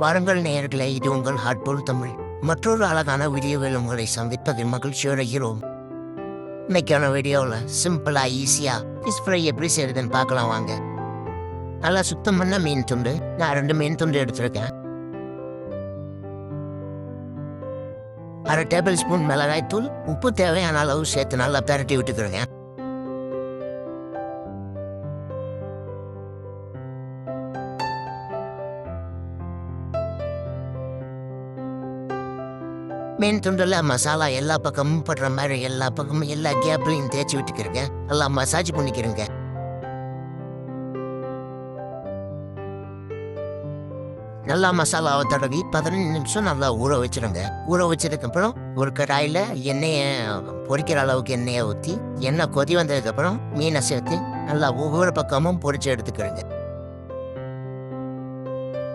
வாருங்கள் நேயர்களே இது உங்கள் ஹாட்போல் தமிழ். மற்றொரு அழகான வீடியோவில் உங்களை சந்திப்பதில் மகிழ்ச்சி அடைகிறோம். இன்னைக்கான வீடியோவில் சிம்பிளா ஈஸியா ஃபிஷ் ஃப்ரை எப்படி செய்யறதுன்னு பார்க்கலாம் வாங்க. நல்லா சுத்தம் பண்ண மீன் துண்டு. நான் ரெண்டு மீன் துண்டு எடுத்திருக்கேன். அரை டேபிள் ஸ்பூன் மிளகாய் தூள் உப்பு தேவையான அளவு சேர்த்து நல்லா பெரட்டி விட்டுக்கிறேங்க மீன் துண்டுல மசாலா எல்லா பக்கமும் படுற மாதிரி எல்லா பக்கமும் எல்லா கேப்லையும் தேய்ச்சி விட்டுக்கிறேங்க. நல்லா மசாஜ் பண்ணிக்கிறேங்க. நல்லா மசாலாவை தடவி பதினஞ்சு நிமிஷம் நல்லா ஊற வச்சிருங்க. ஊற வச்சதுக்கப்புறம் ஒரு கடாயில் எண்ணெயை பொரிக்கிற அளவுக்கு எண்ணெயை ஊற்றி எண்ணெய் கொதி வந்ததுக்கப்புறம் மீனை சேர்த்து நல்லா ஒவ்வொரு பக்கமும் பொரிச்சு எடுத்துக்கிறேங்க.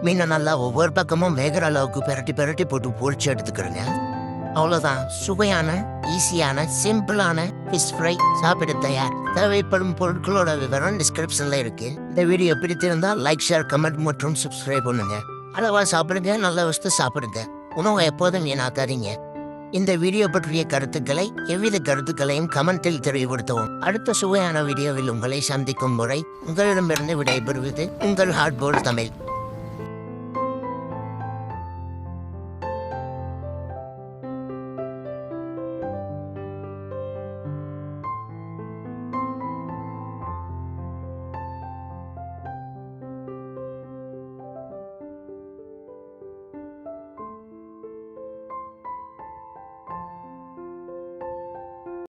மீனை நல்லா ஒவ்வொரு பக்கமும் வேகிற அளவுக்கு பிரட்டி பிரட்டி போட்டு பொரிச்சு எடுத்துக்கிறேங்க. அவ்வளோதான் சுவையான ஈஸியான சிம்பிளான ஃபிஷ் ஃப்ரை சாப்பிட தயார். தேவைப்படும் பொருட்களோட விவரம் டிஸ்கிரிப்ஷன்ல இருக்கு. இந்த வீடியோ பிடித்திருந்தால் லைக் ஷேர் கமெண்ட் மற்றும் சப்ஸ்கிரைப் பண்ணுங்க. அளவா சாப்பிடுங்க நல்ல வசதி சாப்பிடுங்க. உணவை எப்போதும் வீணாக்காதீங்க இந்த வீடியோ பற்றிய கருத்துக்களை எவ்வித கருத்துக்களையும் கமெண்டில் தெளிவுபடுத்தவும் அடுத்த சுவையான வீடியோவில் உங்களை சந்திக்கும் முறை உங்களிடமிருந்து விடைபெறுவது உங்கள் ஹார்ட்போர்ட் தமிழ்